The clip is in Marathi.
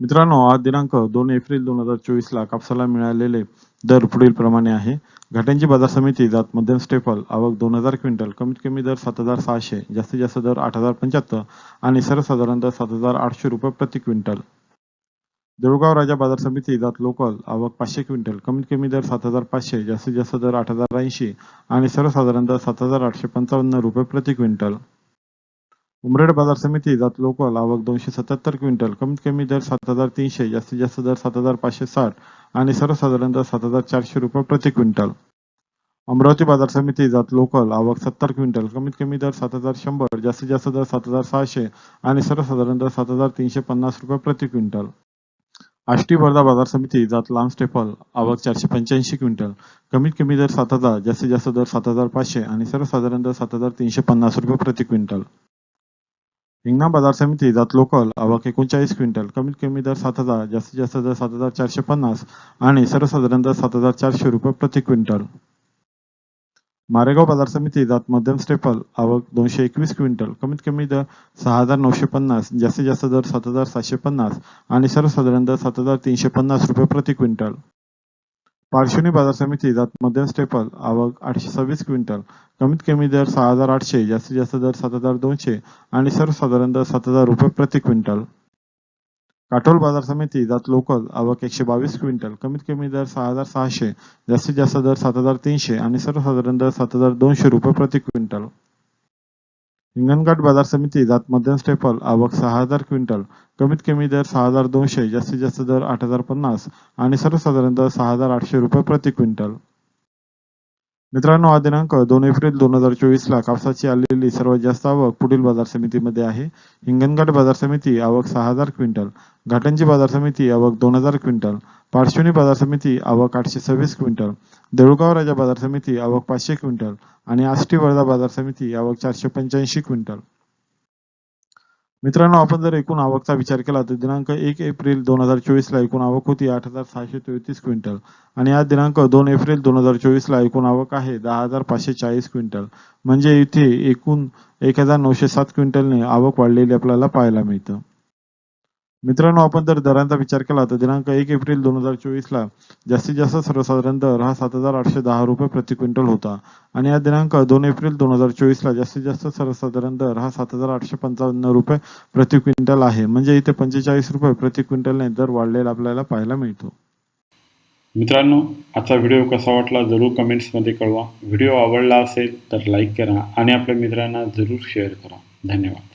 मित्रांनो आज दिनांक दोन एप्रिल दोन हजार चोवीस ला कापसाला मिळालेले दर पुढील प्रमाणे आहे. घाट्यांची बाजार समिती जात मध्यम स्टेपल आवक दोन हजार क्विंटल कमीत कमी दर सात हजार सहाशे जास्तीत जास्त दर आठ हजार पंच्याहत्तर आणि सर्वसाधारण दर सात हजार आठशे रुपये प्रति क्विंटल. देऊळगाव राजा बाजार समिती जात लोकल आवक पाचशे क्विंटल कमीत कमी दर सात हजार पाचशे जास्तीत जास्त दर आठ हजार ऐंशी आणि सर्वसाधारण दर सात हजार आठशे पंचावन्न रुपये प्रति क्विंटल. उमरेड बाजार समिती जात लोकल आवक दोनशे सत्याहत्तर क्विंटल. कमीत कमी दर सात हजार तीनशे जास्तीत जास्त दर सात हजार पाचशे साठ आणि सर्वसाधारण दर सात हजार चारशे रुपये प्रति क्विंटल. अमरावती बाजार समिती जात लोकल आवक सत्तर क्विंटल कमीत कमी दर सात हजार शंभर जास्तीत जास्त दर सात हजार सहाशे आणि सर्वसाधारण दर सात हजार तीनशे पन्नास रुपये प्रति क्विंटल. आष्टी वर्धा बाजार समिती जात लांब स्टेपल आवक चारशे पंच्याऐंशी क्विंटल कमीत कमी दर सात हजार जास्तीत जास्त दर सात हजार पाचशे आणि सर्वसाधारण दर सात हजार तीनशे पन्नास रुपये प्रति क्विंटल. हिंगणा बाजार समिती जात लोकल आवक एकोणचाळीस क्विंटल कमीत कमी दर सात हजार जास्तीत जास्त दर सात हजार चारशे पन्नास आणि सर्वसाधारण दर सात हजार चारशे रुपये प्रति क्विंटल. मारेगाव बाजार समिती जात मध्यम स्टेपल आवक दोनशे एकवीस क्विंटल कमीत कमी दर सहा हजार नऊशे पन्नास जास्तीत जास्त दर सात हजार सातशे पन्नास आणि सर्वसाधारण दर सात हजार तीनशे पन्नास रुपये प्रति क्विंटल. पार्श्वनी बाजार समिती जात मध्यम स्टेपल आवक आठशे सव्वीस क्विंटल. कमीत कमी दर सहा हजार आठशे जास्तीत जास्त दर सात हजार दोनशे आणि सर्वसाधारण दर सात हजार रुपये प्रति क्विंटल. काटोल बाजार समिती जात लोकल आवक एकशे बावीस क्विंटल. कमीत कमी दर सहा हजार सहाशे जास्तीत जास्त दर सात हजार तीनशे आणि सर्वसाधारण दर सात हजार दोनशे रुपये प्रति क्विंटल. हिंगणघाट बाजार समिती जात मध्यम स्टेपल आवक सहा हजार क्विंटल कमीत कमी दर सहा हजार दोनशे जास्तीत जास्त दर आठ हजार पन्नास आणि सर्वसाधारण दर सहा हजार आठशे रुपये प्रति क्विंटल. मित्रांनो हा दिनांक दोन एप्रिल दोन हजार चोवीस ला कापसाची आलेली सर्वात जास्त आवक पुढील बाजार समितीमध्ये आहे. हिंगणघाट बाजार समिती आवक सहा हजार क्विंटल घाटंजी बाजार समिती आवक दोन हजार क्विंटल पार्श्वनी बाजार समिती आवक आठशे सव्वीस क्विंटल. देऊळगाव राजा बाजार समिती आवक पाचशे क्विंटल. आणि आष्टी वर्धा बाजार समिती आवक चारशे पंच्याऐंशी क्विंटल. मित्रांनो आपण जर एकूण आवकचा विचार केला तर दिनांक एक एप्रिल दोन हजार चोवीस ला एकूण आवक होती आठ हजार सहाशे तेहतीस क्विंटल. आणि आज दिनांक दोन एप्रिल दोन हजार चोवीस ला एकूण आवक आहे दहा हजार पाचशे चाळीस क्विंटल. म्हणजे इथे एकूण एक हजार नऊशे सात क्विंटलने आवक वाढलेली आपल्याला पाहायला मिळतं. मित्रांनो आपण जर दरांचा विचार केला तर दिनांक एक एप्रिल दोन हजार चोवीस ला जास्तीत जास्त सर्वसाधारण दर हा सात हजार आठशे दहा रुपये प्रति क्विंटल होता. आणि या दिनांक दोन एप्रिल दोन हजार चोवीस ला जास्तीत जास्त सर्वसाधारण दर हा सात हजार आठशे पंचावन्न रुपये प्रति क्विंटल आहे. म्हणजे इथे पंचेचाळीस रुपये प्रति क्विंटलने दर वाढलेला आपल्याला पाहायला मिळतो. मित्रांनो आजचा व्हिडिओ कसा वाटला जरूर कमेंट्समध्ये कळवा. व्हिडिओ आवडला असेल तर लाईक करा आणि आपल्या मित्रांना जरूर शेअर करा. धन्यवाद.